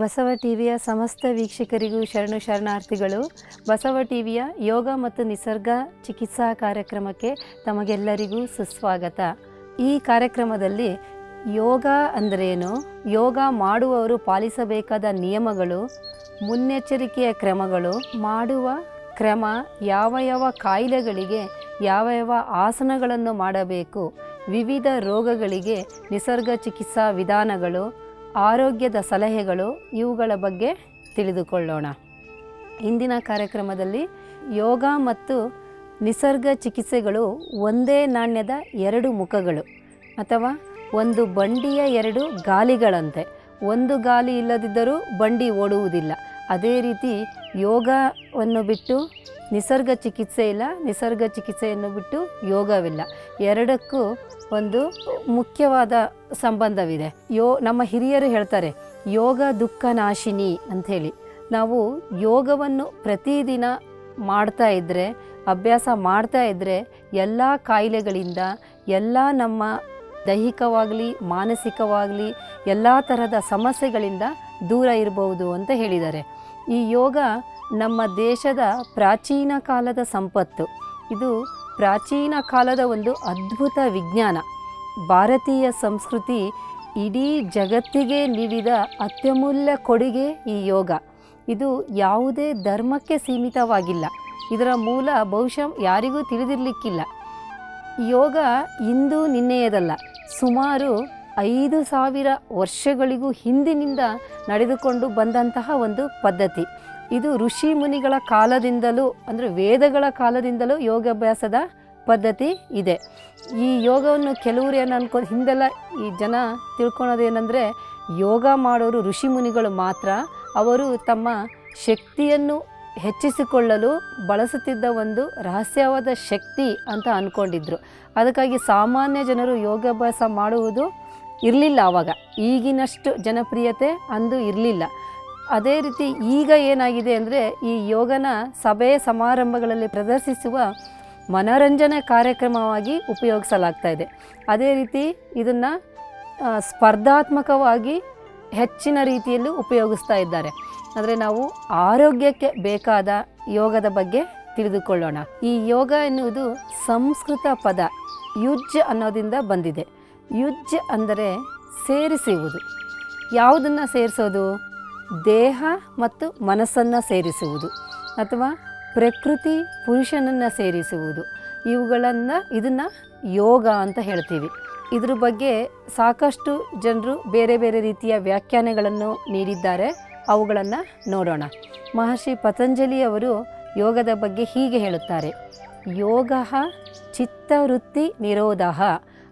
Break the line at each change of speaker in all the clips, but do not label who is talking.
ಬಸವ ಟಿವಿಯ ಸಮಸ್ತ ವೀಕ್ಷಕರಿಗೂ ಶರಣು ಶರಣಾರ್ಥಿಗಳು, ಬಸವ ಟಿವಿಯ ಯೋಗ ಮತ್ತು ನಿಸರ್ಗ ಚಿಕಿತ್ಸಾ ಕಾರ್ಯಕ್ರಮಕ್ಕೆ ತಮಗೆಲ್ಲರಿಗೂ ಸುಸ್ವಾಗತ. ಈ ಕಾರ್ಯಕ್ರಮದಲ್ಲಿ ಯೋಗ ಅಂದ್ರೇನು? ಯೋಗ ಮಾಡುವವರು ಪಾಲಿಸಬೇಕಾದ ನಿಯಮಗಳು, ಮುನ್ನೆಚ್ಚರಿಕೆಯ ಕ್ರಮಗಳು, ಮಾಡುವ ಕ್ರಮ, ಯಾವ ಯಾವ ಕಾಯಿಲೆಗಳಿಗೆ ಯಾವ ಯಾವ ಆಸನಗಳನ್ನು ಮಾಡಬೇಕು, ವಿವಿಧ ರೋಗಗಳಿಗೆ ನಿಸರ್ಗ ಚಿಕಿತ್ಸಾ ವಿಧಾನಗಳು ಆರೋಗ್ಯದ ಸಲಹೆಗಳು ಇವುಗಳ ಬಗ್ಗೆ ತಿಳಿದುಕೊಳ್ಳೋಣ. ಇಂದಿನ ಕಾರ್ಯಕ್ರಮದಲ್ಲಿ ಯೋಗ ಮತ್ತು ನಿಸರ್ಗ ಚಿಕಿತ್ಸೆಗಳು ಒಂದೇ ನಾಣ್ಯದ ಎರಡು ಮುಖಗಳು ಅಥವಾ ಒಂದು ಬಂಡಿಯ ಎರಡು ಗಾಲಿಗಳಂತೆ. ಒಂದು ಗಾಲಿ ಇಲ್ಲದಿದ್ದರೂ ಬಂಡಿ ಓಡುವುದಿಲ್ಲ. ಅದೇ ರೀತಿ ಯೋಗವನ್ನು ಬಿಟ್ಟು ನಿಸರ್ಗ ಚಿಕಿತ್ಸೆ ಇಲ್ಲ, ನಿಸರ್ಗ ಚಿಕಿತ್ಸೆಯನ್ನು ಬಿಟ್ಟು ಯೋಗವಿಲ್ಲ. ಎರಡಕ್ಕೂ ಒಂದು ಮುಖ್ಯವಾದ ಸಂಬಂಧವಿದೆ. ಯೋ, ನಮ್ಮ ಹಿರಿಯರು ಹೇಳ್ತಾರೆ, ಯೋಗ ದುಃಖ ನಾಶಿನಿ ಅಂಥೇಳಿ. ನಾವು ಯೋಗವನ್ನು ಪ್ರತಿದಿನ ಮಾಡ್ತಾ ಇದ್ದರೆ ಅಭ್ಯಾಸ ಮಾಡ್ತಾ ಇದ್ದರೆ ಎಲ್ಲ ಕಾಯಿಲೆಗಳಿಂದ, ಎಲ್ಲ ನಮ್ಮ ದೈಹಿಕವಾಗಲಿ, ಮಾನಸಿಕವಾಗಲಿ, ಎಲ್ಲ ಥರದ ಸಮಸ್ಯೆಗಳಿಂದ ದೂರ ಇರಬಹುದು ಅಂತ ಹೇಳಿದ್ದಾರೆ. ಈ ಯೋಗ ನಮ್ಮ ದೇಶದ ಪ್ರಾಚೀನ ಕಾಲದ ಸಂಪತ್ತು. ಇದು ಪ್ರಾಚೀನ ಕಾಲದ ಒಂದು ಅದ್ಭುತ ವಿಜ್ಞಾನ. ಭಾರತೀಯ ಸಂಸ್ಕೃತಿ ಇಡೀ ಜಗತ್ತಿಗೆ ನೀಡಿದ ಅತ್ಯಮೂಲ್ಯ ಕೊಡುಗೆ ಈ ಯೋಗ. ಇದು ಯಾವುದೇ ಧರ್ಮಕ್ಕೆ ಸೀಮಿತವಾಗಿಲ್ಲ. ಇದರ ಮೂಲ ಬಹುಶಃ ಯಾರಿಗೂ ತಿಳಿದಿರಲಿಕ್ಕಿಲ್ಲ. ಯೋಗ ಇಂದು ನಿನ್ನೆಯದಲ್ಲ, ಸುಮಾರು ಐದು ಸಾವಿರ ವರ್ಷಗಳಿಗೂ ಹಿಂದಿನಿಂದ ನಡೆದುಕೊಂಡು ಬಂದಂತಹ ಒಂದು ಪದ್ಧತಿ. ಇದು ಋಷಿ ಮುನಿಗಳ ಕಾಲದಿಂದಲೂ, ಅಂದರೆ ವೇದಗಳ ಕಾಲದಿಂದಲೂ ಯೋಗಾಭ್ಯಾಸದ ಪದ್ಧತಿ ಇದೆ. ಈ ಯೋಗವನ್ನು ಕೆಲವರು ಏನು ಅನ್ಕೊ, ಹಿಂದೆಲ್ಲ ಈ ಜನ ತಿಳ್ಕೊಳೋದೇನೆಂದರೆ ಯೋಗ ಮಾಡೋರು ಋಷಿ ಮುನಿಗಳು ಮಾತ್ರ, ಅವರು ತಮ್ಮ ಶಕ್ತಿಯನ್ನು ಹೆಚ್ಚಿಸಿಕೊಳ್ಳಲು ಬಳಸುತ್ತಿದ್ದ ಒಂದು ರಹಸ್ಯವಾದ ಶಕ್ತಿ ಅಂತ ಅಂದ್ಕೊಂಡಿದ್ರು ಅದಕ್ಕಾಗಿ ಸಾಮಾನ್ಯ ಜನರು ಯೋಗಾಭ್ಯಾಸ ಮಾಡುವುದು ಇರಲಿಲ್ಲ ಆವಾಗ ಈಗಿನಷ್ಟು ಜನಪ್ರಿಯತೆ ಅಂದು ಇರಲಿಲ್ಲ. ಅದೇ ರೀತಿ ಈಗ ಏನಾಗಿದೆ ಅಂದರೆ ಈ ಯೋಗನ ಸಭೆ ಸಮಾರಂಭಗಳಲ್ಲಿ ಪ್ರದರ್ಶಿಸುವ ಮನೋರಂಜನೆ ಕಾರ್ಯಕ್ರಮವಾಗಿ ಉಪಯೋಗಿಸಲಾಗ್ತಾ ಇದೆ. ಅದೇ ರೀತಿ ಇದನ್ನು ಸ್ಪರ್ಧಾತ್ಮಕವಾಗಿ ಹೆಚ್ಚಿನ ರೀತಿಯಲ್ಲಿ ಉಪಯೋಗಿಸ್ತಾ ಇದ್ದಾರೆ. ಅಂದರೆ ನಾವು ಆರೋಗ್ಯಕ್ಕೆ ಬೇಕಾದ ಯೋಗದ ಬಗ್ಗೆ ತಿಳಿದುಕೊಳ್ಳೋಣ. ಈ ಯೋಗ ಎನ್ನುವುದು ಸಂಸ್ಕೃತ ಪದ ಯುಜ್ ಅನ್ನೋದಿಂದ ಬಂದಿದೆ. ಯುಜ್ ಅಂದರೆ ಸೇರಿಸುವುದು. ಯಾವುದನ್ನು ಸೇರಿಸೋದು? ದೇಹ ಮತ್ತು ಮನಸ್ಸನ್ನು ಸೇರಿಸುವುದು ಅಥವಾ ಪ್ರಕೃತಿ ಪುರುಷನನ್ನು ಸೇರಿಸುವುದು. ಇವುಗಳನ್ನು ಇದನ್ನು ಯೋಗ ಅಂತ ಹೇಳ್ತೀವಿ. ಇದ್ರ ಬಗ್ಗೆ ಸಾಕಷ್ಟು ಜನರು ಬೇರೆ ಬೇರೆ ರೀತಿಯ ವ್ಯಾಖ್ಯಾನಗಳನ್ನು ನೀಡಿದ್ದಾರೆ. ಅವುಗಳನ್ನು ನೋಡೋಣ. ಮಹರ್ಷಿ ಪತಂಜಲಿ ಅವರು ಯೋಗದ ಬಗ್ಗೆ ಹೀಗೆ ಹೇಳುತ್ತಾರೆ. ಯೋಗ ಚಿತ್ತವೃತ್ತಿ ನಿರೋಧ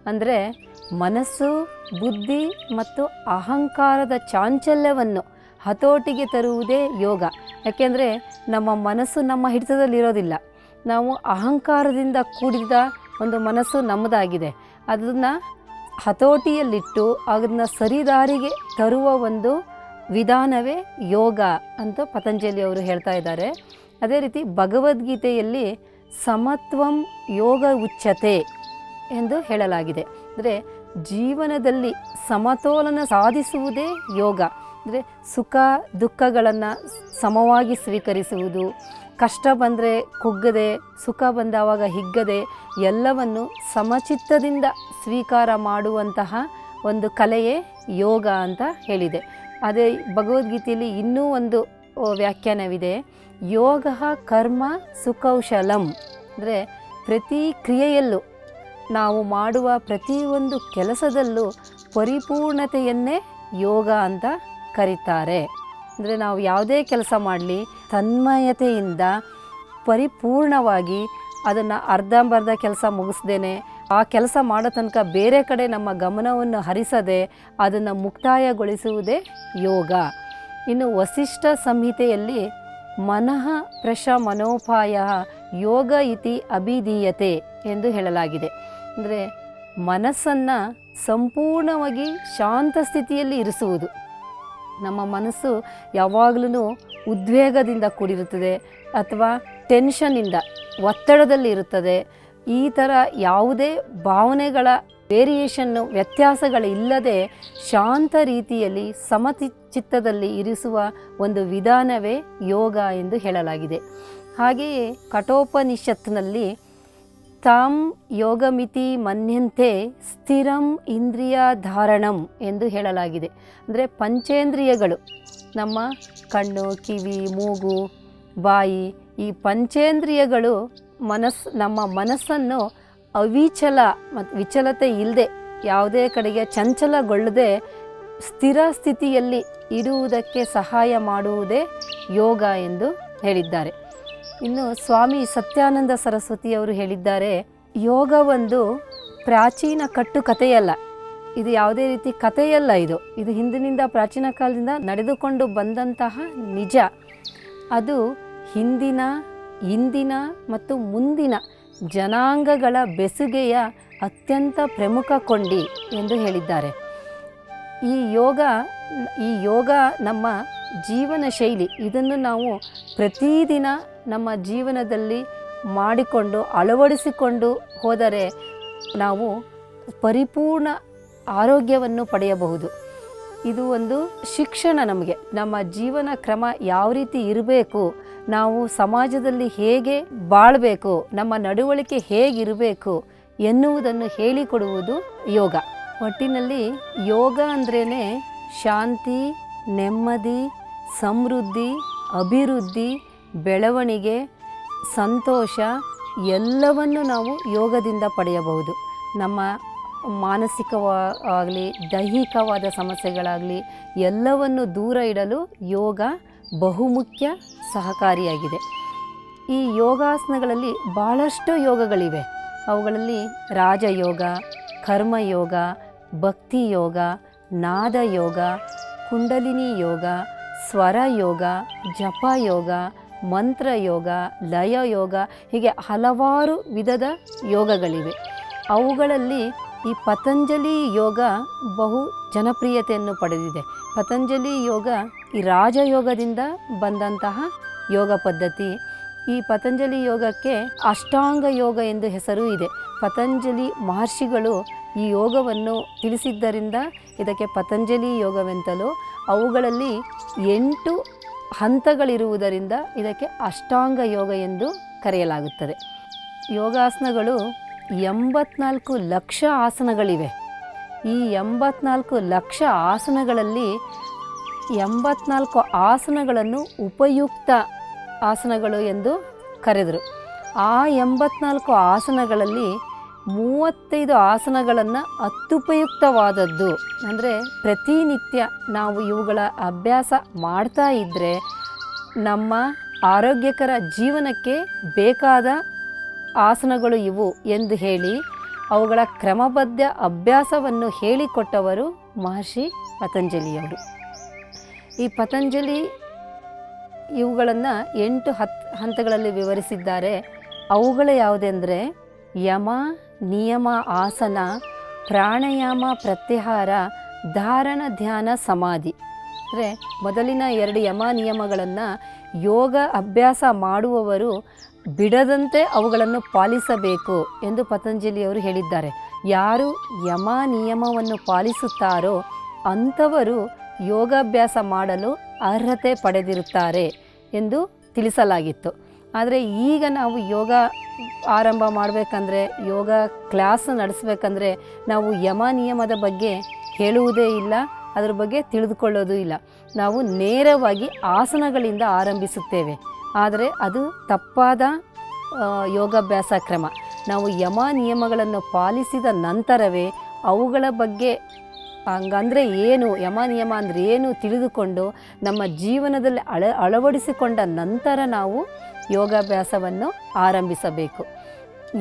ಅಂದರೆ ಮನಸ್ಸು, ಬುದ್ಧಿ ಮತ್ತು ಅಹಂಕಾರದ ಚಾಂಚಲ್ಯವನ್ನು ಹತೋಟಿಗೆ ತರುವುದೇ ಯೋಗ. ಯಾಕೆಂದರೆ ನಮ್ಮ ಮನಸ್ಸು ನಮ್ಮ ಹಿಡಿತದಲ್ಲಿರೋದಿಲ್ಲ. ನಾವು ಅಹಂಕಾರದಿಂದ ಕೂಡಿದ ಒಂದು ಮನಸ್ಸು ನಮ್ಮದಾಗಿದೆ. ಅದನ್ನು ಹತೋಟಿಯಲ್ಲಿಟ್ಟು ಅದನ್ನು ಸರಿದಾರಿಗೆ ತರುವ ಒಂದು ವಿಧಾನವೇ ಯೋಗ ಅಂತ ಪತಂಜಲಿ ಅವರು ಹೇಳ್ತಾ ಇದ್ದಾರೆ. ಅದೇ ರೀತಿ ಭಗವದ್ಗೀತೆಯಲ್ಲಿ ಸಮತ್ವಂ ಯೋಗ ಉಚ್ಚತೆ ಎಂದು ಹೇಳಲಾಗಿದೆ. ಅಂದರೆ ಜೀವನದಲ್ಲಿ ಸಮತೋಲನ ಸಾಧಿಸುವುದೇ ಯೋಗ. ಅಂದರೆ ಸುಖ, ದುಃಖಗಳನ್ನು ಸಮವಾಗಿ ಸ್ವೀಕರಿಸುವುದು. ಕಷ್ಟ ಬಂದರೆ ಕುಗ್ಗದೆ, ಸುಖ ಬಂದಾವಾಗ ಹಿಗ್ಗದೆ ಎಲ್ಲವನ್ನು ಸಮಚಿತ್ತದಿಂದ ಸ್ವೀಕಾರ ಮಾಡುವಂತಹ ಒಂದು ಕಲೆಯೇ ಯೋಗ ಅಂತ ಹೇಳಿದೆ. ಅದೇ ಭಗವದ್ಗೀತೆಯಲ್ಲಿ ಇನ್ನೂ ಒಂದು ವ್ಯಾಖ್ಯಾನವಿದೆ. ಯೋಗ ಕರ್ಮ ಸುಕೌಶಲಂ. ಅಂದರೆ ಪ್ರತಿ ಕ್ರಿಯೆಯಲ್ಲೂ ನಾವು ಮಾಡುವ ಪ್ರತಿಯೊಂದು ಕೆಲಸದಲ್ಲೂ ಪರಿಪೂರ್ಣತೆಯನ್ನೇ ಯೋಗ ಅಂತ ಕರೀತಾರೆ. ಅಂದರೆ ನಾವು ಯಾವುದೇ ಕೆಲಸ ಮಾಡಲಿ, ತನ್ಮಯತೆಯಿಂದ ಪರಿಪೂರ್ಣವಾಗಿ ಅದನ್ನು ಅರ್ಧಂಬರ್ಧ ಕೆಲಸ ಮುಗಿಸ್ದೇನೆ, ಆ ಕೆಲಸ ಮಾಡೋ ತನಕ ಬೇರೆ ಕಡೆ ನಮ್ಮ ಗಮನವನ್ನು ಹರಿಸದೆ ಅದನ್ನು ಮುಕ್ತಾಯಗೊಳಿಸುವುದೇ ಯೋಗ. ಇನ್ನು ವಸಿಷ್ಠ ಸಂಹಿತೆಯಲ್ಲಿ ಮನಃ ಪ್ರಶ ಮನೋಪಾಯ ಯೋಗ ಇತಿ ಅಭಿಧೀಯತೆ ಎಂದು ಹೇಳಲಾಗಿದೆ. ಅಂದರೆ ಮನಸ್ಸನ್ನು ಸಂಪೂರ್ಣವಾಗಿ ಶಾಂತ ಸ್ಥಿತಿಯಲ್ಲಿ ಇರಿಸುವುದು. ನಮ್ಮ ಮನಸ್ಸು ಯಾವಾಗಲೂ ಉದ್ವೇಗದಿಂದ ಕೂಡಿರುತ್ತದೆ ಅಥವಾ ಟೆನ್ಷನ್ನಿಂದ ಒತ್ತಡದಲ್ಲಿ ಇರುತ್ತದೆ. ಈ ಥರ ಯಾವುದೇ ಭಾವನೆಗಳ ವೇರಿಯೇಷನ್ನು ವ್ಯತ್ಯಾಸಗಳಿಲ್ಲದೆ ಶಾಂತ ರೀತಿಯಲ್ಲಿ ಸಮತಿ ಚಿತ್ತದಲ್ಲಿ ಇರಿಸುವ ಒಂದು ವಿಧಾನವೇ ಯೋಗ ಎಂದು ಹೇಳಲಾಗಿದೆ. ಹಾಗೆಯೇ ಕಠೋಪನಿಷತ್ನಲ್ಲಿ ತಾಂ ಯೋಗಮಿತಿ ಮನ್ಯಂತೆ ಸ್ಥಿರಂ ಇಂದ್ರಿಯ ಧಾರಣಂ ಎಂದು ಹೇಳಲಾಗಿದೆ. ಅಂದರೆ ಪಂಚೇಂದ್ರಿಯಗಳು, ನಮ್ಮ ಕಣ್ಣು, ಕಿವಿ, ಮೂಗು, ಬಾಯಿ, ಈ ಪಂಚೇಂದ್ರಿಯಗಳು ಮನಸ್, ನಮ್ಮ ಮನಸ್ಸನ್ನು ಅವಿಚಲ ಮತ್ತು ವಿಚಲತೆ ಇಲ್ಲದೆ ಯಾವುದೇ ಕಡೆಗೆ ಚಂಚಲಗೊಳ್ಳದೆ ಸ್ಥಿರ ಸ್ಥಿತಿಯಲ್ಲಿ ಇಡುವುದಕ್ಕೆ ಸಹಾಯ ಮಾಡುವುದೇ ಯೋಗ ಎಂದು ಹೇಳಿದ್ದಾರೆ. ಇನ್ನು ಸ್ವಾಮಿ ಸತ್ಯಾನಂದ ಸರಸ್ವತಿಯವರು ಹೇಳಿದ್ದಾರೆ, ಯೋಗ ಒಂದು ಪ್ರಾಚೀನ ಕಟ್ಟು ಕಥೆಯಲ್ಲ. ಇದು ಯಾವುದೇ ರೀತಿ ಕಥೆಯಲ್ಲ ಇದು. ಇದು ಹಿಂದಿನಿಂದ ಪ್ರಾಚೀನ ಕಾಲದಿಂದ ನಡೆದುಕೊಂಡು ಬಂದಂತಹ ನಿಜ. ಅದು ಹಿಂದಿನ, ಇಂದಿನ ಮತ್ತು ಮುಂದಿನ ಜನಾಂಗಗಳ ಬೆಸುಗೆಯ ಅತ್ಯಂತ ಪ್ರಮುಖ ಕೊಂಡಿ ಎಂದು ಹೇಳಿದ್ದಾರೆ. ಈ ಯೋಗ ಈ ಯೋಗ ನಮ್ಮ ಜೀವನ ಶೈಲಿ. ಇದನ್ನು ನಾವು ಪ್ರತಿದಿನ ನಮ್ಮ ಜೀವನದಲ್ಲಿ ಮಾಡಿಕೊಂಡು, ಅಳವಡಿಸಿಕೊಂಡು ಹೋದರೆ ನಾವು ಪರಿಪೂರ್ಣ ಆರೋಗ್ಯವನ್ನು ಪಡೆಯಬಹುದು. ಇದು ಒಂದು ಶಿಕ್ಷಣ ನಮಗೆ. ನಮ್ಮ ಜೀವನ ಕ್ರಮ ಯಾವ ರೀತಿ ಇರಬೇಕು, ನಾವು ಸಮಾಜದಲ್ಲಿ ಹೇಗೆ ಬಾಳಬೇಕು, ನಮ್ಮ ನಡವಳಿಕೆ ಹೇಗಿರಬೇಕು ಎನ್ನುವುದನ್ನು ಹೇಳಿಕೊಡುವುದು ಯೋಗ. ಒಟ್ಟಿನಲ್ಲಿ ಯೋಗ ಅಂದ್ರೇ ಶಾಂತಿ, ನೆಮ್ಮದಿ, ಸಮೃದ್ಧಿ, ಅಭಿವೃದ್ಧಿ, ಬೆಳವಣಿಗೆ, ಸಂತೋಷ, ಎಲ್ಲವನ್ನು ನಾವು ಯೋಗದಿಂದ ಪಡೆಯಬಹುದು. ನಮ್ಮ ಮಾನಸಿಕವಾಗಲಿ, ದೈಹಿಕವಾದ ಸಮಸ್ಯೆಗಳಾಗಲಿ, ಎಲ್ಲವನ್ನು ದೂರ ಇಡಲು ಯೋಗ ಬಹುಮುಖ್ಯ ಸಹಕಾರಿಯಾಗಿದೆ. ಈ ಯೋಗಾಸನಗಳಲ್ಲಿ ಭಾಳಷ್ಟು ಯೋಗಗಳಿವೆ. ಅವುಗಳಲ್ಲಿ ರಾಜಯೋಗ, ಕರ್ಮಯೋಗ ಭಕ್ತಿ ಯೋಗ, ನಾದ ಯೋಗ, ಕುಂಡಲಿನಿ ಯೋಗ, ಸ್ವರ ಯೋಗ, ಜಪ ಯೋಗ, ಮಂತ್ರ ಯೋಗ, ಲಯ ಯೋಗ, ಹೀಗೆ ಹಲವಾರು ವಿಧದ ಯೋಗಗಳಿವೆ. ಅವುಗಳಲ್ಲಿ ಈ ಪತಂಜಲಿ ಯೋಗ ಬಹು ಜನಪ್ರಿಯತೆಯನ್ನು ಪಡೆದಿದೆ. ಪತಂಜಲಿ ಯೋಗ ಈ ರಾಜಯೋಗದಿಂದ ಬಂದಂತಹ ಯೋಗ ಪದ್ಧತಿ. ಈ ಪತಂಜಲಿ ಯೋಗಕ್ಕೆ ಅಷ್ಟಾಂಗ ಯೋಗ ಎಂದು ಹೆಸರು ಇದೆ. ಪತಂಜಲಿ ಮಹರ್ಷಿಗಳು ಈ ಯೋಗವನ್ನು ತಿಳಿಸಿದ್ದರಿಂದ ಇದಕ್ಕೆ ಪತಂಜಲಿ ಯೋಗವೆಂತಲೂ ಅವುಗಳಲ್ಲಿ ಎಂಟು ಹಂತಗಳಿರುವುದರಿಂದ ಇದಕ್ಕೆ ಅಷ್ಟಾಂಗ ಯೋಗ ಎಂದು ಕರೆಯಲಾಗುತ್ತದೆ. ಯೋಗಾಸನಗಳು ಎಂಬತ್ನಾಲ್ಕು ಲಕ್ಷ ಆಸನಗಳಿವೆ. ಈ ಎಂಬತ್ನಾಲ್ಕು ಲಕ್ಷ ಆಸನಗಳಲ್ಲಿ ಎಂಬತ್ನಾಲ್ಕು ಆಸನಗಳನ್ನು ಉಪಯುಕ್ತ ಆಸನಗಳು ಎಂದು ಕರೆದರು. ಆ ಎಂಬತ್ನಾಲ್ಕು ಆಸನಗಳಲ್ಲಿ ಮೂವತ್ತೈದು ಆಸನಗಳನ್ನು ಅತ್ಯುಪಯುಕ್ತವಾದದ್ದು. ಅಂದರೆ ಪ್ರತಿನಿತ್ಯ ನಾವು ಇವುಗಳ ಅಭ್ಯಾಸ ಮಾಡ್ತಾ ಇದ್ದರೆ ನಮ್ಮ ಆರೋಗ್ಯಕರ ಜೀವನಕ್ಕೆ ಬೇಕಾದ ಆಸನಗಳು ಇವು ಎಂದು ಹೇಳಿ ಅವುಗಳ ಕ್ರಮಬದ್ಧ ಅಭ್ಯಾಸವನ್ನು ಹೇಳಿಕೊಟ್ಟವರು ಮಹರ್ಷಿ ಪತಂಜಲಿಯವರು. ಈ ಪತಂಜಲಿ ಇವುಗಳನ್ನು ಎಂಟು ಹತ್ ಹಂತಗಳಲ್ಲಿ ವಿವರಿಸಿದ್ದಾರೆ. ಅವುಗಳು ಯಾವುದೆಂದರೆ ಯಮ ನಿಯಮ, ಆಸನ, ಪ್ರಾಣಾಯಾಮ, ಪ್ರತ್ಯಾಹಾರ, ಧಾರಣ, ಧ್ಯಾನ, ಸಮಾಧಿ. ಅಂದರೆ ಮೊದಲಿನ ಎರಡು ಯಮ ನಿಯಮಗಳನ್ನು ಯೋಗ ಅಭ್ಯಾಸ ಮಾಡುವವರು ಬಿಡದಂತೆ ಅವುಗಳನ್ನು ಪಾಲಿಸಬೇಕು ಎಂದು ಪತಂಜಲಿಯವರು ಹೇಳಿದ್ದಾರೆ. ಯಾರು ಯಮ ನಿಯಮವನ್ನು ಪಾಲಿಸುತ್ತಾರೋ ಅಂಥವರು ಯೋಗಾಭ್ಯಾಸ ಮಾಡಲು ಅರ್ಹತೆ ಪಡೆದಿರುತ್ತಾರೆ ಎಂದು ತಿಳಿಸಲಾಗಿತ್ತು. ಆದರೆ ಈಗ ನಾವು ಯೋಗ ಆರಂಭ ಮಾಡಬೇಕಂದ್ರೆ, ಯೋಗ ಕ್ಲಾಸ್ ನಡೆಸಬೇಕಂದ್ರೆ ನಾವು ಯಮ ನಿಯಮದ ಬಗ್ಗೆ ಹೇಳುವುದೇ ಇಲ್ಲ, ಅದರ ಬಗ್ಗೆ ತಿಳಿದುಕೊಳ್ಳೋದು ಇಲ್ಲ. ನಾವು ನೇರವಾಗಿ ಆಸನಗಳಿಂದ ಆರಂಭಿಸುತ್ತೇವೆ. ಆದರೆ ಅದು ತಪ್ಪಾದ ಯೋಗಾಭ್ಯಾಸ ಕ್ರಮ. ನಾವು ಯಮ ನಿಯಮಗಳನ್ನು ಪಾಲಿಸಿದ ನಂತರವೇ ಅವುಗಳ ಬಗ್ಗೆ ಹಂಗಂದರೆ ಏನು, ಯಮ ನಿಯಮ ಅಂದರೆ ಏನು ತಿಳಿದುಕೊಂಡು ನಮ್ಮ ಜೀವನದಲ್ಲಿ ಅಳ ಅಳವಡಿಸಿಕೊಂಡ ನಂತರ ನಾವು ಯೋಗಾಭ್ಯಾಸವನ್ನು ಆರಂಭಿಸಬೇಕು.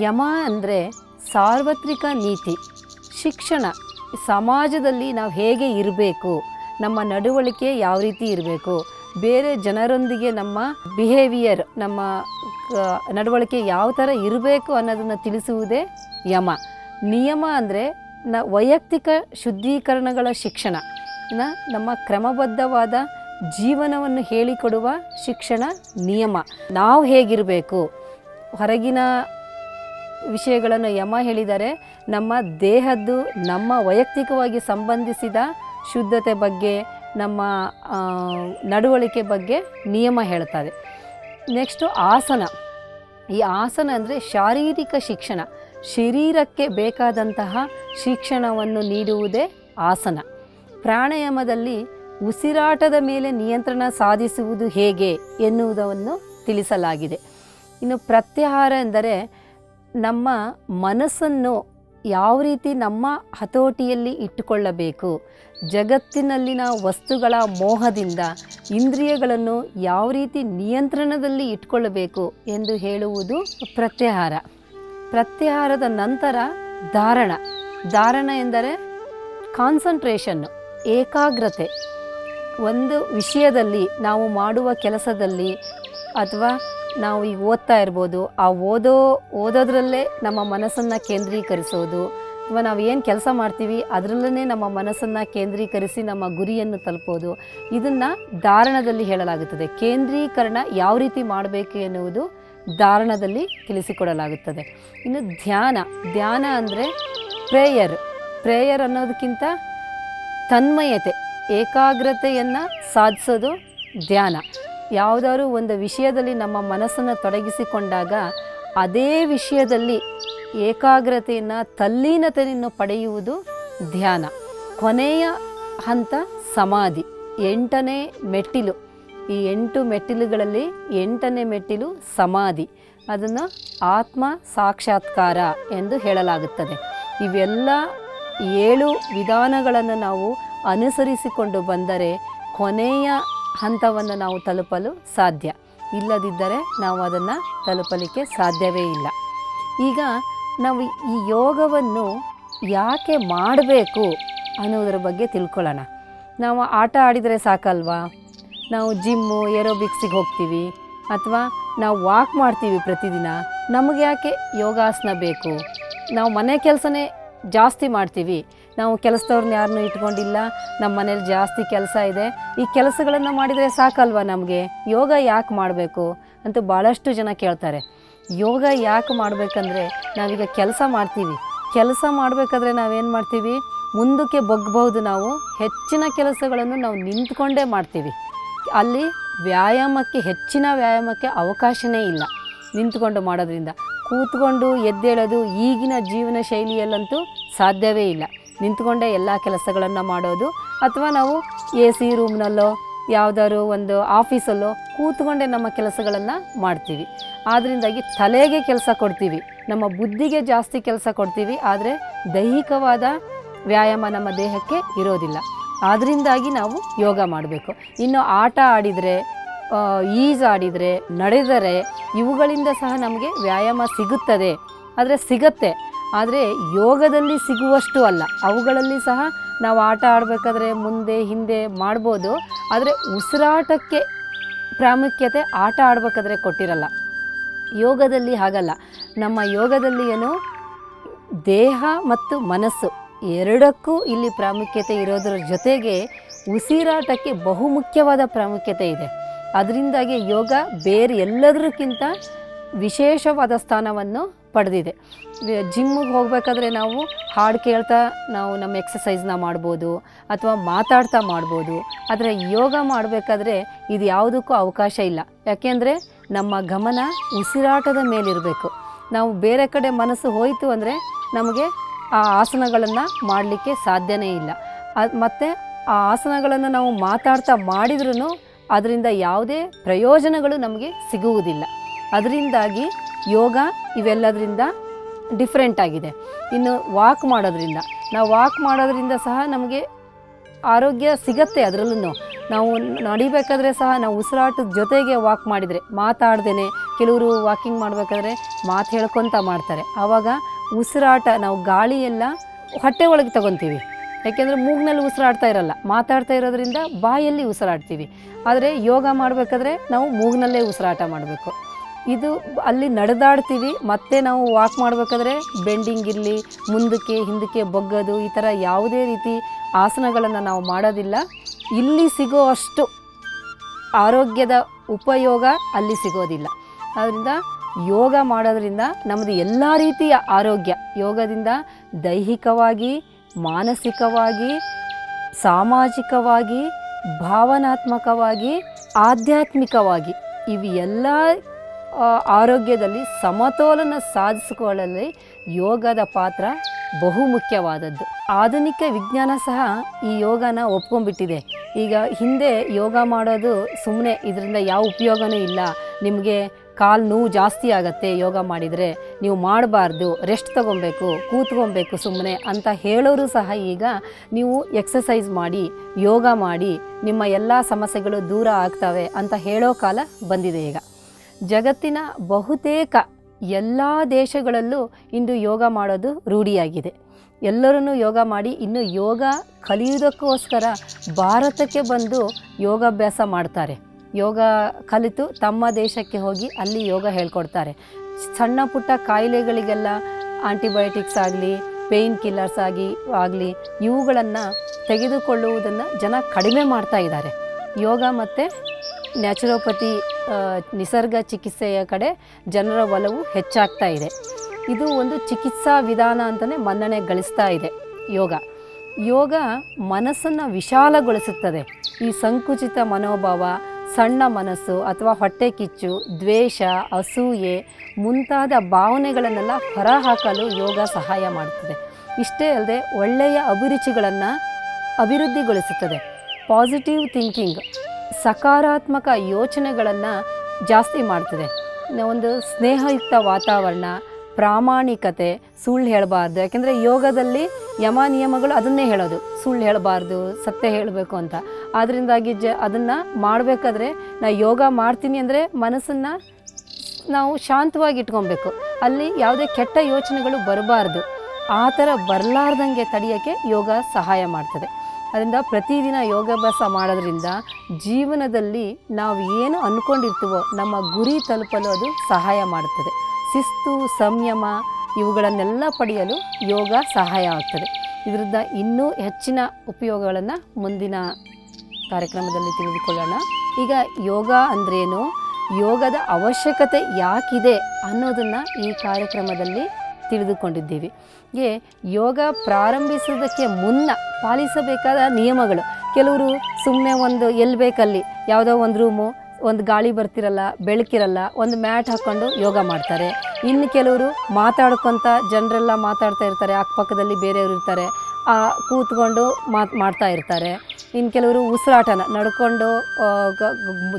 ಯಮ ಅಂದರೆ ಸಾರ್ವತ್ರಿಕ ನೀತಿ, ಶಿಕ್ಷಣ. ಸಮಾಜದಲ್ಲಿ ನಾವು ಹೇಗೆ ಇರಬೇಕು, ನಮ್ಮ ನಡವಳಿಕೆ ಯಾವ ರೀತಿ ಇರಬೇಕು, ಬೇರೆ ಜನರೊಂದಿಗೆ ನಮ್ಮ ಬಿಹೇವಿಯರ್ ನಮ್ಮ ನಡವಳಿಕೆ ಯಾವ ಥರ ಇರಬೇಕು ಅನ್ನೋದನ್ನು ತಿಳಿಸುವುದೇ ಯಮ. ನಿಯಮ ಅಂದರೆ ನ ವೈಯಕ್ತಿಕ ಶುದ್ಧೀಕರಣಗಳ ಶಿಕ್ಷಣ. ನಮ್ಮ ಕ್ರಮಬದ್ಧವಾದ ಜೀವನವನ್ನು ಹೇಳಿಕೊಡುವ ಶಿಕ್ಷಣ ನಿಯಮ. ನಾವು ಹೇಗಿರಬೇಕು? ಹೊರಗಿನ ವಿಷಯಗಳನ್ನು ಯಮ ಹೇಳಿದರೆ ನಮ್ಮ ದೇಹದ್ದು ನಮ್ಮ ವೈಯಕ್ತಿಕವಾಗಿ ಸಂಬಂಧಿಸಿದ ಶುದ್ಧತೆ ಬಗ್ಗೆ, ನಮ್ಮ ನಡವಳಿಕೆ ಬಗ್ಗೆ ನಿಯಮ ಹೇಳ್ತದೆ ನೆಕ್ಸ್ಟು ಆಸನ. ಈ ಆಸನ ಅಂದರೆ ಶಾರೀರಿಕ ಶಿಕ್ಷಣ. ಶರೀರಕ್ಕೆ ಬೇಕಾದಂತಹ ಶಿಕ್ಷಣವನ್ನು ನೀಡುವುದೇ ಆಸನ. ಪ್ರಾಣಾಯಾಮದಲ್ಲಿ ಉಸಿರಾಟದ ಮೇಲೆ ನಿಯಂತ್ರಣ ಸಾಧಿಸುವುದು ಹೇಗೆ ಎನ್ನುವುದನ್ನು ತಿಳಿಸಲಾಗಿದೆ. ಇನ್ನು ಪ್ರತ್ಯಾಹಾರ ಎಂದರೆ ನಮ್ಮ ಮನಸ್ಸನ್ನು ಯಾವ ರೀತಿ ನಮ್ಮ ಹತೋಟಿಯಲ್ಲಿ ಇಟ್ಟುಕೊಳ್ಳಬೇಕು, ಜಗತ್ತಿನಲ್ಲಿನ ವಸ್ತುಗಳ ಮೋಹದಿಂದ ಇಂದ್ರಿಯಗಳನ್ನು ಯಾವ ರೀತಿ ನಿಯಂತ್ರಣದಲ್ಲಿ ಇಟ್ಕೊಳ್ಳಬೇಕು ಎಂದು ಹೇಳುವುದು ಪ್ರತ್ಯಾಹಾರ. ಪ್ರತ್ಯಾಹಾರದ ನಂತರ ಧಾರಣ. ಧಾರಣ ಎಂದರೆ ಕಾನ್ಸಂಟ್ರೇಷನ್ನು, ಏಕಾಗ್ರತೆ. ಒಂದು ವಿಷಯದಲ್ಲಿ ನಾವು ಮಾಡುವ ಕೆಲಸದಲ್ಲಿ ಅಥವಾ ನಾವು ಈಗ ಓದ್ತಾ ಇರ್ಬೋದು, ಆ ಓದೋ, ಓದೋದ್ರಲ್ಲೇ ನಮ್ಮ ಮನಸ್ಸನ್ನು ಕೇಂದ್ರೀಕರಿಸೋದು. ಅಥವಾ ನಾವು ಏನು ಕೆಲಸ ಮಾಡ್ತೀವಿ, ಅದರಲ್ಲೇ ನಮ್ಮ ಮನಸ್ಸನ್ನು ಕೇಂದ್ರೀಕರಿಸಿ ನಮ್ಮ ಗುರಿಯನ್ನು ತಲುಪೋದು. ಇದನ್ನು ಧಾರಣದಲ್ಲಿ ಹೇಳಲಾಗುತ್ತದೆ. ಕೇಂದ್ರೀಕರಣ ಯಾವ ರೀತಿ ಮಾಡಬೇಕು ಎನ್ನುವುದು ಧಾರಣದಲ್ಲಿ ತಿಳಿಸಿಕೊಡಲಾಗುತ್ತದೆ. ಇನ್ನು ಧ್ಯಾನ ಧ್ಯಾನ ಅಂದರೆ ಪ್ರೇಯರ್. ಪ್ರೇಯರ್ ಅನ್ನೋದಕ್ಕಿಂತ ತನ್ಮಯತೆ. ಏಕಾಗ್ರತೆಯನ್ನು ಸಾಧಿಸೋದು ಧ್ಯಾನ. ಯಾವುದಾದ್ರೂ ಒಂದು ವಿಷಯದಲ್ಲಿ ನಮ್ಮ ಮನಸ್ಸನ್ನು ತೊಡಗಿಸಿಕೊಂಡಾಗ ಅದೇ ವಿಷಯದಲ್ಲಿ ಏಕಾಗ್ರತೆಯನ್ನು, ತಲ್ಲೀನತೆಯನ್ನು ಪಡೆಯುವುದು ಧ್ಯಾನ. ಕೊನೆಯ ಹಂತ ಸಮಾಧಿ, ಎಂಟನೇ ಮೆಟ್ಟಿಲು. ಈ ಎಂಟು ಮೆಟ್ಟಿಲುಗಳಲ್ಲಿ ಎಂಟನೇ ಮೆಟ್ಟಿಲು ಸಮಾಧಿ. ಅದನ್ನು ಆತ್ಮ ಸಾಕ್ಷಾತ್ಕಾರ ಎಂದು ಹೇಳಲಾಗುತ್ತದೆ. ಇವೆಲ್ಲ ಏಳು ವಿಧಾನಗಳನ್ನು ನಾವು ಅನುಸರಿಸಿಕೊಂಡು ಬಂದರೆ ಕೊನೆಯ ಹಂತವನ್ನು ನಾವು ತಲುಪಲು ಸಾಧ್ಯ. ಇಲ್ಲದಿದ್ದರೆ ನಾವು ಅದನ್ನು ತಲುಪಲಿಕ್ಕೆ ಸಾಧ್ಯವೇ ಇಲ್ಲ. ಈಗ ನಾವು ಈ ಯೋಗವನ್ನು ಯಾಕೆ ಮಾಡಬೇಕು ಅನ್ನೋದರ ಬಗ್ಗೆ ತಿಳ್ಕೊಳ್ಳೋಣ. ನಾವು ಆಟ ಆಡಿದರೆ ಸಾಕಲ್ವಾ? ನಾವು ಜಿಮ್ಮು, ಏರೋಬಿಕ್ಸಿಗೆ ಹೋಗ್ತೀವಿ ಅಥವಾ ನಾವು ವಾಕ್ ಮಾಡ್ತೀವಿ ಪ್ರತಿದಿನ ನಮಗೆ ಯಾಕೆ ಯೋಗಾಸನ ಬೇಕು? ನಾವು ಮನೆ ಕೆಲಸನೇ ಜಾಸ್ತಿ ಮಾಡ್ತೀವಿ ನಾವು ಕೆಲಸದವ್ರನ್ನ ಯಾರನ್ನೂ ಇಟ್ಕೊಂಡಿಲ್ಲ. ನಮ್ಮ ಮನೇಲಿ ಜಾಸ್ತಿ ಕೆಲಸ ಇದೆ. ಈ ಕೆಲಸಗಳನ್ನು ಮಾಡಿದರೆ ಸಾಕಲ್ವಾ ನಮಗೆ? ಯೋಗ ಯಾಕೆ ಮಾಡಬೇಕು ಅಂತ ಭಾಳಷ್ಟು ಜನ ಕೇಳ್ತಾರೆ. ಯೋಗ ಯಾಕೆ ಮಾಡಬೇಕಂದ್ರೆ ನಾವೀಗ ಕೆಲಸ ಮಾಡ್ತೀವಿ. ಕೆಲಸ ಮಾಡಬೇಕಾದ್ರೆ ನಾವೇನು ಮಾಡ್ತೀವಿ? ಮುಂದಕ್ಕೆ ಬಗ್ಬಹುದು ನಾವು. ಹೆಚ್ಚಿನ ಕೆಲಸಗಳನ್ನು ನಾವು ನಿಂತ್ಕೊಂಡೇ ಮಾಡ್ತೀವಿ. ಅಲ್ಲಿ ವ್ಯಾಯಾಮಕ್ಕೆ, ಹೆಚ್ಚಿನ ವ್ಯಾಯಾಮಕ್ಕೆ ಅವಕಾಶವೇ ಇಲ್ಲ ನಿಂತ್ಕೊಂಡು ಮಾಡೋದ್ರಿಂದ. ಕೂತ್ಕೊಂಡು ಎದ್ದೇಳೋದು ಈಗಿನ ಜೀವನ ಶೈಲಿಯಲ್ಲಂತೂ ಸಾಧ್ಯವೇ ಇಲ್ಲ. ನಿಂತ್ಕೊಂಡೇ ಎಲ್ಲ ಕೆಲಸಗಳನ್ನು ಮಾಡೋದು. ಅಥವಾ ನಾವು ಎ ಸಿ ರೂಮ್ನಲ್ಲೋ, ಯಾವುದಾದ್ರು ಒಂದು ಆಫೀಸಲ್ಲೋ ಕೂತ್ಕೊಂಡೇ ನಮ್ಮ ಕೆಲಸಗಳನ್ನು ಮಾಡ್ತೀವಿ. ಆದ್ದರಿಂದಾಗಿ ತಲೆಗೆ ಕೆಲಸ ಕೊಡ್ತೀವಿ. ನಮ್ಮ ಬುದ್ಧಿಗೆ ಜಾಸ್ತಿ ಕೆಲಸ ಕೊಡ್ತೀವಿ. ಆದರೆ ದೈಹಿಕವಾದ ವ್ಯಾಯಾಮ ನಮ್ಮ ದೇಹಕ್ಕೆ ಇರೋದಿಲ್ಲ. ಆದ್ದರಿಂದಾಗಿ ನಾವು ಯೋಗ ಮಾಡಬೇಕು. ಇನ್ನು ಆಟ ಆಡಿದರೆ ಈಜ್ ಆಡಿದರೆ, ನಡೆದರೆ ಇವುಗಳಿಂದ ಸಹ ನಮಗೆ ವ್ಯಾಯಾಮ ಸಿಗುತ್ತದೆ. ಆದರೆ ಸಿಗತ್ತೆ. ಆದರೆ ಯೋಗದಲ್ಲಿ ಸಿಗುವಷ್ಟು ಅಲ್ಲ. ಅವುಗಳಲ್ಲಿ ಸಹ ನಾವು ಆಟ ಆಡಬೇಕಾದ್ರೆ ಮುಂದೆ, ಹಿಂದೆ ಮಾಡ್ಬೋದು. ಆದರೆ ಉಸಿರಾಟಕ್ಕೆ ಪ್ರಾಮುಖ್ಯತೆ ಆಟ ಆಡಬೇಕಾದ್ರೆ ಕೊಟ್ಟಿರಲ್ಲ. ಯೋಗದಲ್ಲಿ ಹಾಗಲ್ಲ. ನಮ್ಮ ಯೋಗದಲ್ಲಿ ಏನು? ದೇಹ ಮತ್ತು ಮನಸ್ಸು ಎರಡಕ್ಕೂ ಇಲ್ಲಿ ಪ್ರಾಮುಖ್ಯತೆ ಇರೋದ್ರ ಜೊತೆಗೆ ಉಸಿರಾಟಕ್ಕೆ ಬಹುಮುಖ್ಯವಾದ ಪ್ರಾಮುಖ್ಯತೆ ಇದೆ. ಅದರಿಂದಾಗಿ ಯೋಗ ಬೇರೆ ಎಲ್ಲದಕ್ಕಿಂತ ವಿಶೇಷವಾದ ಸ್ಥಾನವನ್ನು ಪಡೆದಿದೆ. ಜಿಮ್ಮಿಗೆ ಹೋಗಬೇಕಾದ್ರೆ ನಾವು ಹಾಡು ಕೇಳ್ತಾ ನಾವು ನಮ್ಮ ಎಕ್ಸಸೈಸ್ನ ಮಾಡ್ಬೋದು ಅಥವಾ ಮಾತಾಡ್ತಾ ಮಾಡ್ಬೋದು. ಆದರೆ ಯೋಗ ಮಾಡಬೇಕಾದ್ರೆ ಇದು ಯಾವುದಕ್ಕೂ ಅವಕಾಶ ಇಲ್ಲ. ಯಾಕೆಂದರೆ ನಮ್ಮ ಗಮನ ಉಸಿರಾಟದ ಮೇಲಿರಬೇಕು. ನಾವು ಬೇರೆ ಕಡೆ ಮನಸ್ಸು ಹೋಯಿತು ಅಂದರೆ ನಮಗೆ ಆ ಆಸನಗಳನ್ನು ಮಾಡಲಿಕ್ಕೆ ಸಾಧ್ಯವೇ ಇಲ್ಲ. ಮತ್ತು ಆ ಆಸನಗಳನ್ನು ನಾವು ಮಾತಾಡ್ತಾ ಮಾಡಿದ್ರೂ ಅದರಿಂದ ಯಾವುದೇ ಪ್ರಯೋಜನಗಳು ನಮಗೆ ಸಿಗುವುದಿಲ್ಲ. ಅದರಿಂದಾಗಿ ಯೋಗ ಇವೆಲ್ಲದರಿಂದ ಡಿಫ್ರೆಂಟ್ ಆಗಿದೆ. ಇನ್ನು ವಾಕ್ ಮಾಡೋದ್ರಿಂದ. ನಾವು ವಾಕ್ ಮಾಡೋದ್ರಿಂದ ಸಹ ನಮಗೆ ಆರೋಗ್ಯ ಸಿಗತ್ತೆ ಅದರಲ್ಲೂ ನಾವು ನಡಿಬೇಕಾದ್ರೆ ಸಹ ನಾವು ಉಸಿರಾಟದ ಜೊತೆಗೆ ವಾಕ್ ಮಾಡಿದರೆ ಮಾತಾಡ್ದೇ ಕೆಲವರು ವಾಕಿಂಗ್ ಮಾಡಬೇಕಾದ್ರೆ ಮಾತು ಹೇಳ್ಕೊತ ಮಾಡ್ತಾರೆ. ಆವಾಗ ಉಸಿರಾಟ, ನಾವು ಗಾಳಿಯೆಲ್ಲ ಹೊಟ್ಟೆ ಒಳಗೆ ತಗೊತೀವಿ. ಯಾಕೆಂದರೆ ಮೂಗ್ನಲ್ಲಿ ಉಸಿರಾಡ್ತಾ ಇರಲ್ಲ. ಮಾತಾಡ್ತಾ ಇರೋದ್ರಿಂದ ಬಾಯಲ್ಲಿ ಉಸಿರಾಡ್ತೀವಿ. ಆದರೆ ಯೋಗ ಮಾಡಬೇಕಾದ್ರೆ ನಾವು ಮೂಗ್ನಲ್ಲೇ ಉಸಿರಾಟ ಮಾಡಬೇಕು. ಇದು ಅಲ್ಲಿ ನಡೆದಾಡ್ತೀವಿ, ಮತ್ತೆ ನಾವು ವಾಕ್ ಮಾಡಬೇಕಾದ್ರೆ ಬೆಂಡಿಂಗ್ ಇರಲಿ, ಮುಂದಕ್ಕೆ, ಹಿಂದಕ್ಕೆ ಬಗ್ಗೋದು, ಈ ಥರ ಯಾವುದೇ ರೀತಿ ಆಸನಗಳನ್ನು ನಾವು ಮಾಡೋದಿಲ್ಲ. ಇಲ್ಲಿ ಸಿಗೋ ಅಷ್ಟು ಆರೋಗ್ಯದ ಉಪಯೋಗ ಅಲ್ಲಿ ಸಿಗೋದಿಲ್ಲ. ಆದ್ದರಿಂದ ಯೋಗ ಮಾಡೋದರಿಂದ ನಮ್ಮದು ಎಲ್ಲ ರೀತಿಯ ಆರೋಗ್ಯ, ಯೋಗದಿಂದ ದೈಹಿಕವಾಗಿ, ಮಾನಸಿಕವಾಗಿ, ಸಾಮಾಜಿಕವಾಗಿ, ಭಾವನಾತ್ಮಕವಾಗಿ, ಆಧ್ಯಾತ್ಮಿಕವಾಗಿ ಇವೆಲ್ಲ ಆರೋಗ್ಯದಲ್ಲಿ ಸಮತೋಲನ ಸಾಧಿಸಿಕೊಳ್ಳಲು ಯೋಗದ ಪಾತ್ರ ಬಹುಮುಖ್ಯವಾದದ್ದು ಆಧುನಿಕ ವಿಜ್ಞಾನ ಸಹ ಈ ಯೋಗನ ಒಪ್ಕೊಂಡ್ಬಿಟ್ಟಿದೆ. ಈಗ ಹಿಂದೆ ಯೋಗ ಮಾಡೋದು ಸುಮ್ಮನೆ ಇದರಿಂದ ಯಾವ ಉಪಯೋಗನೂ ಇಲ್ಲ. ನಿಮಗೆ ಕಾಲು ನೋವು ಜಾಸ್ತಿ ಆಗತ್ತೆ ಯೋಗ ಮಾಡಿದರೆ. ನೀವು ಮಾಡಬಾರ್ದು, ರೆಸ್ಟ್ ತೊಗೊಬೇಕು ಕೂತ್ಕೊಬೇಕು ಸುಮ್ಮನೆ ಅಂತ ಹೇಳೋರು ಸಹ ಈಗ ನೀವು ಎಕ್ಸಸೈಸ್ ಮಾಡಿ, ಯೋಗ ಮಾಡಿ ನಿಮ್ಮ ಎಲ್ಲ ಸಮಸ್ಯೆಗಳು ದೂರ ಆಗ್ತವೆ ಅಂತ ಹೇಳೋ ಕಾಲ ಬಂದಿದೆ ಈಗ. ಜಗತ್ತಿನ ಬಹುತೇಕ ಎಲ್ಲ ದೇಶಗಳಲ್ಲೂ ಇಂದು ಯೋಗ ಮಾಡೋದು ರೂಢಿಯಾಗಿದೆ. ಎಲ್ಲರೂ ಯೋಗ ಮಾಡಿ ಇನ್ನು ಯೋಗ ಕಲಿಯುವುದಕ್ಕೋಸ್ಕರ ಭಾರತಕ್ಕೆ ಬಂದು ಯೋಗಾಭ್ಯಾಸ ಮಾಡ್ತಾರೆ. ಯೋಗ ಕಲಿತು ತಮ್ಮ ದೇಶಕ್ಕೆ ಹೋಗಿ ಅಲ್ಲಿ ಯೋಗ ಹೇಳ್ಕೊಡ್ತಾರೆ. ಸಣ್ಣ ಪುಟ್ಟ ಕಾಯಿಲೆಗಳಿಗೆಲ್ಲ ಆಂಟಿಬಯೋಟಿಕ್ಸ್ ಆಗಲಿ ಪೇಯ್ನ್ ಕಿಲ್ಲರ್ಸ್ ಆಗಿ, ಆಗಲಿ ಇವುಗಳನ್ನು ತೆಗೆದುಕೊಳ್ಳುವುದನ್ನು ಜನ ಕಡಿಮೆ ಮಾಡ್ತಾ ಇದ್ದಾರೆ. ಯೋಗ ಮತ್ತು ನ್ಯಾಚುರೋಪತಿ ನಿಸರ್ಗ ಚಿಕಿತ್ಸೆಯ ಕಡೆ ಜನರ ಒಲವು ಹೆಚ್ಚಾಗ್ತಾ ಇದೆ. ಇದು ಒಂದು ಚಿಕಿತ್ಸಾ ವಿಧಾನ ಅಂತಲೇ ಮನ್ನಣೆ ಗಳಿಸ್ತಾ ಇದೆ ಯೋಗ. ಯೋಗ ಮನಸ್ಸನ್ನು ವಿಶಾಲಗೊಳಿಸುತ್ತದೆ. ಈ ಸಂಕುಚಿತ ಮನೋಭಾವ, ಸಣ್ಣ ಮನಸ್ಸು ಅಥವಾ ಹೊಟ್ಟೆ ಕಿಚ್ಚು, ದ್ವೇಷ, ಅಸೂಯೆ ಮುಂತಾದ ಭಾವನೆಗಳನ್ನೆಲ್ಲ ಹೊರಹಾಕಲು ಯೋಗ ಸಹಾಯ ಮಾಡುತ್ತದೆ. ಇಷ್ಟೇ ಅಲ್ಲದೆ ಒಳ್ಳೆಯ ಅಭಿರುಚಿಗಳನ್ನು ಅಭಿವೃದ್ಧಿಗೊಳಿಸುತ್ತದೆ. ಪಾಸಿಟಿವ್ ಥಿಂಕಿಂಗ್ ಸಕಾರಾತ್ಮಕ ಯೋಚನೆಗಳನ್ನು ಜಾಸ್ತಿ ಮಾಡ್ತದೆ. ಒಂದು ಸ್ನೇಹಯುಕ್ತ ವಾತಾವರಣ, ಪ್ರಾಮಾಣಿಕತೆ, ಸುಳ್ಳು ಹೇಳಬಾರ್ದು. ಯಾಕೆಂದರೆ ಯೋಗದಲ್ಲಿ ಯಮ ನಿಯಮಗಳು ಅದನ್ನೇ ಹೇಳೋದು. ಸುಳ್ಳು ಹೇಳಬಾರ್ದು, ಸತ್ಯ ಹೇಳಬೇಕು ಅಂತ. ಆದ್ದರಿಂದಾಗಿ ಜ ಅದನ್ನು ಮಾಡಬೇಕಾದ್ರೆ ನಾ ಯೋಗ ಮಾಡ್ತೀನಿ ಅಂದರೆ ಮನಸ್ಸನ್ನು ನಾವು ಶಾಂತವಾಗಿ ಇಟ್ಕೊಬೇಕು. ಅಲ್ಲಿ ಯಾವುದೇ ಕೆಟ್ಟ ಯೋಚನೆಗಳು ಬರಬಾರ್ದು. ಆ ಥರ ಬರಲಾರ್ದಂಗೆ ತಡೆಯೋಕ್ಕೆ ಯೋಗ ಸಹಾಯ ಮಾಡ್ತದೆ. ಅದರಿಂದ ಪ್ರತಿದಿನ ಯೋಗಾಭ್ಯಾಸ ಮಾಡೋದ್ರಿಂದ ಜೀವನದಲ್ಲಿ ನಾವು ಏನು ಅಂದ್ಕೊಂಡಿರ್ತೀವೋ ನಮ್ಮ ಗುರಿ ತಲುಪಲು ಅದು ಸಹಾಯ ಮಾಡುತ್ತದೆ ಶಿಸ್ತು, ಸಂಯಮ ಇವುಗಳನ್ನೆಲ್ಲ ಪಡೆಯಲು ಯೋಗ ಸಹಾಯ ಆಗ್ತದೆ. ಇದರಿಂದ ಇನ್ನೂ ಹೆಚ್ಚಿನ ಉಪಯೋಗಗಳನ್ನು ಮುಂದಿನ ಕಾರ್ಯಕ್ರಮದಲ್ಲಿ ತಿಳಿದುಕೊಳ್ಳೋಣ. ಈಗ ಯೋಗ ಅಂದ್ರೇನು? ಯೋಗದ ಅವಶ್ಯಕತೆ ಯಾಕಿದೆ ಅನ್ನೋದನ್ನು ಈ ಕಾರ್ಯಕ್ರಮದಲ್ಲಿ ತಿಳಿದುಕೊಂಡಿದ್ದೀವಿ. ಹೀಗೆ ಯೋಗ ಪ್ರಾರಂಭಿಸುವುದಕ್ಕೆ ಮುನ್ನ ಪಾಲಿಸಬೇಕಾದ ನಿಯಮಗಳು. ಕೆಲವರು ಸುಮ್ಮನೆ ಒಂದು ಎಲ್ಲಿ ಬೇಕಲ್ಲಿ ಯಾವುದೋ ಒಂದು ರೂಮು ಒಂದು ಗಾಳಿ ಬರ್ತಿರಲ್ಲ ಬೆಳಕಿರಲ್ಲ ಒಂದು ಮ್ಯಾಟ್ ಹಾಕ್ಕೊಂಡು ಯೋಗ ಮಾಡ್ತಾರೆ. ಇನ್ನು ಕೆಲವರು ಮಾತಾಡ್ಕೊತ ಜನರೆಲ್ಲ ಮಾತಾಡ್ತಾ ಇರ್ತಾರೆ ಅಕ್ಕಪಕ್ಕದಲ್ಲಿ ಬೇರೆಯವರು ಇರ್ತಾರೆ ಆ, ಕೂತ್ಕೊಂಡು ಮಾತು ಮಾಡ್ತಾ ಇರ್ತಾರೆ. ಇನ್ನು ಕೆಲವರು ಉಸಿರಾಟನ ನಡ್ಕೊಂಡು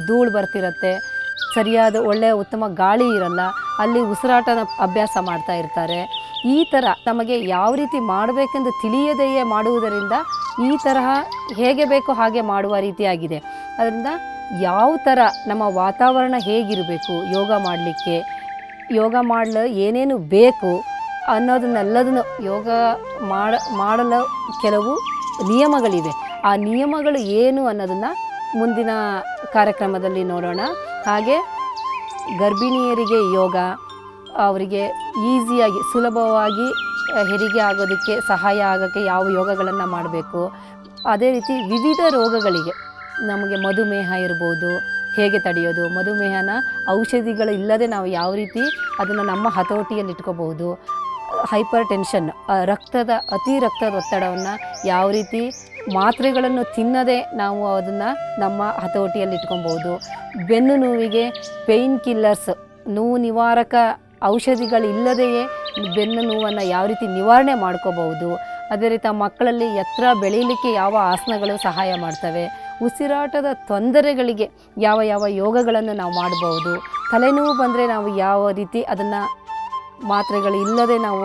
ಧೂಳು ಬರ್ತಿರತ್ತೆ. ಸರಿಯಾದ ಒಳ್ಳೆಯ ಉತ್ತಮ ಗಾಳಿ ಇರಲ್ಲ, ಅಲ್ಲಿ ಉಸಿರಾಟನ ಅಭ್ಯಾಸ ಮಾಡ್ತಾ ಇರ್ತಾರೆ. ಈ ಥರ ನಮಗೆ ಯಾವ ರೀತಿ ಮಾಡಬೇಕೆಂದು ತಿಳಿಯದೆಯೇ ಮಾಡುವುದರಿಂದ ಈ ತರಹ ಹೇಗೆ ಬೇಕೋ ಹಾಗೆ ಮಾಡುವ ರೀತಿಯಾಗಿದೆ. ಅದರಿಂದ ಯಾವ ಥರ ನಮ್ಮ ವಾತಾವರಣ ಹೇಗಿರಬೇಕು, ಯೋಗ ಮಾಡಲಿಕ್ಕೆ, ಯೋಗ ಮಾಡಲು ಏನೇನು ಬೇಕು ಅನ್ನೋದನ್ನೆಲ್ಲದನ್ನು ಯೋಗ ಮಾಡ, ಮಾಡಲು ಕೆಲವು ನಿಯಮಗಳಿವೆ. ಆ ನಿಯಮಗಳು ಏನು ಅನ್ನೋದನ್ನು ಮುಂದಿನ ಕಾರ್ಯಕ್ರಮದಲ್ಲಿ ನೋಡೋಣ. ಹಾಗೆ ಗರ್ಭಿಣಿಯರಿಗೆ ಯೋಗ, ಅವರಿಗೆ ಈಸಿಯಾಗಿ, ಸುಲಭವಾಗಿ ಹೆರಿಗೆ ಆಗೋದಕ್ಕೆ ಸಹಾಯ ಆಗೋಕ್ಕೆ ಯಾವ ಯೋಗಗಳನ್ನು ಮಾಡಬೇಕು. ಅದೇ ರೀತಿ ವಿವಿಧ ರೋಗಗಳಿಗೆ, ನಮಗೆ ಮಧುಮೇಹ ಇರ್ಬೋದು, ಹೇಗೆ ತಡೆಯೋದು, ಮಧುಮೇಹನ ಔಷಧಿಗಳು ಇಲ್ಲದೆ ನಾವು ಯಾವ ರೀತಿ ಅದನ್ನು ನಮ್ಮ ಹತೋಟಿಯಲ್ಲಿ ಇಟ್ಕೋಬಹುದು ಹೈಪರ್ ಟೆನ್ಷನ್ ರಕ್ತದ, ಅತಿ ರಕ್ತದ ಒತ್ತಡವನ್ನು ಯಾವ ರೀತಿ ಮಾತ್ರೆಗಳನ್ನು ತಿನ್ನದೆ ನಾವು ಅದನ್ನು ನಮ್ಮ ಹತೋಟಿಯಲ್ಲಿ ಇಟ್ಕೊಬೋದು ಬೆನ್ನು ನೋವಿಗೆ ಪೇಯ್ನ್ ಕಿಲ್ಲರ್ಸ್, ನೋವು ನಿವಾರಕ ಔಷಧಿಗಳಿಲ್ಲದೆಯೇ ಬೆನ್ನು ನೋವನ್ನು ಯಾವ ರೀತಿ ನಿವಾರಣೆ ಮಾಡ್ಕೋಬಹುದು ಅದೇ ರೀತಿ ಮಕ್ಕಳಲ್ಲಿ ಎತ್ತರ ಬೆಳೀಲಿಕ್ಕೆ ಯಾವ ಆಸನಗಳು ಸಹಾಯ ಮಾಡ್ತವೆ. ಉಸಿರಾಟದ ತೊಂದರೆಗಳಿಗೆ ಯಾವ ಯಾವ ಯೋಗಗಳನ್ನು ನಾವು ಮಾಡಬಹುದು. ತಲೆನೋವು ಬಂದರೆ ನಾವು ಯಾವ ರೀತಿ ಅದನ್ನು ಮಾತ್ರೆಗಳು ಇಲ್ಲದೆ ನಾವು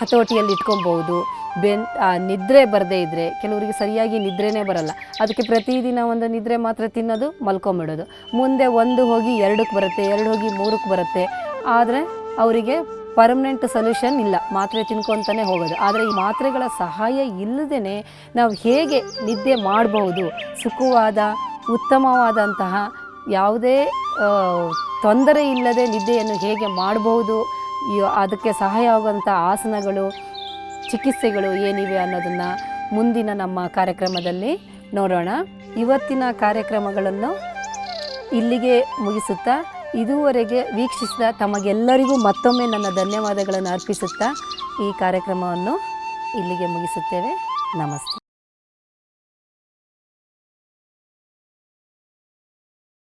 ಹತೋಟಿಯಲ್ಲಿ ಇಟ್ಕೊಬಹುದು ಬೆನ್ ನಿದ್ರೆ ಬರದೇ ಇದ್ದರೆ ಕೆಲವರಿಗೆ ಸರಿಯಾಗಿ ನಿದ್ರೆನೇ ಬರಲ್ಲ. ಅದಕ್ಕೆ ಪ್ರತಿದಿನ ಒಂದು ನಿದ್ರೆ ಮಾತ್ರ ತಿನ್ನೋದು, ಮಲ್ಕೊಂಬಿಡೋದು. ಮುಂದೆ ಒಂದು ಹೋಗಿ ಎರಡಕ್ಕೆ ಬರುತ್ತೆ, ಎರಡು ಹೋಗಿ ಮೂರಕ್ಕೆ ಬರುತ್ತೆ. ಆದರೆ ಅವರಿಗೆ ಪರ್ಮನೆಂಟ್ ಸೊಲ್ಯೂಷನ್ ಇಲ್ಲ. ಮಾತ್ರೆ ತಿನ್ಕೊತಾನೆ ಹೋಗೋದು. ಆದರೆ ಈ ಮಾತ್ರೆಗಳ ಸಹಾಯ ಇಲ್ಲದೇ ನಾವು ಹೇಗೆ ನಿದ್ದೆ ಮಾಡಬಹುದು? ಸುಖವಾದ, ಉತ್ತಮವಾದಂತಹ ಯಾವುದೇ ತೊಂದರೆ ಇಲ್ಲದೆ ನಿದ್ದೆಯನ್ನು ಹೇಗೆ ಮಾಡಬಹುದು? ಅದಕ್ಕೆ ಸಹಾಯ ಆಗುವಂಥ ಆಸನಗಳು, ಚಿಕಿತ್ಸೆಗಳು ಏನಿವೆ ಅನ್ನೋದನ್ನು ಮುಂದಿನ ನಮ್ಮ ಕಾರ್ಯಕ್ರಮದಲ್ಲಿ ನೋಡೋಣ. ಇವತ್ತಿನ ಕಾರ್ಯಕ್ರಮಗಳನ್ನು ಇಲ್ಲಿಗೆ ಮುಗಿಸುತ್ತಾ, ಇದುವರೆಗೆ ವೀಕ್ಷಿಸಿದ ತಮಗೆಲ್ಲರಿಗೂ ಮತ್ತೊಮ್ಮೆ ನನ್ನ ಧನ್ಯವಾದಗಳನ್ನು ಅರ್ಪಿಸುತ್ತಾ, ಈ ಕಾರ್ಯಕ್ರಮವನ್ನು ಇಲ್ಲಿಗೆ ಮುಗಿಸುತ್ತೇವೆ. ನಮಸ್ತೆ.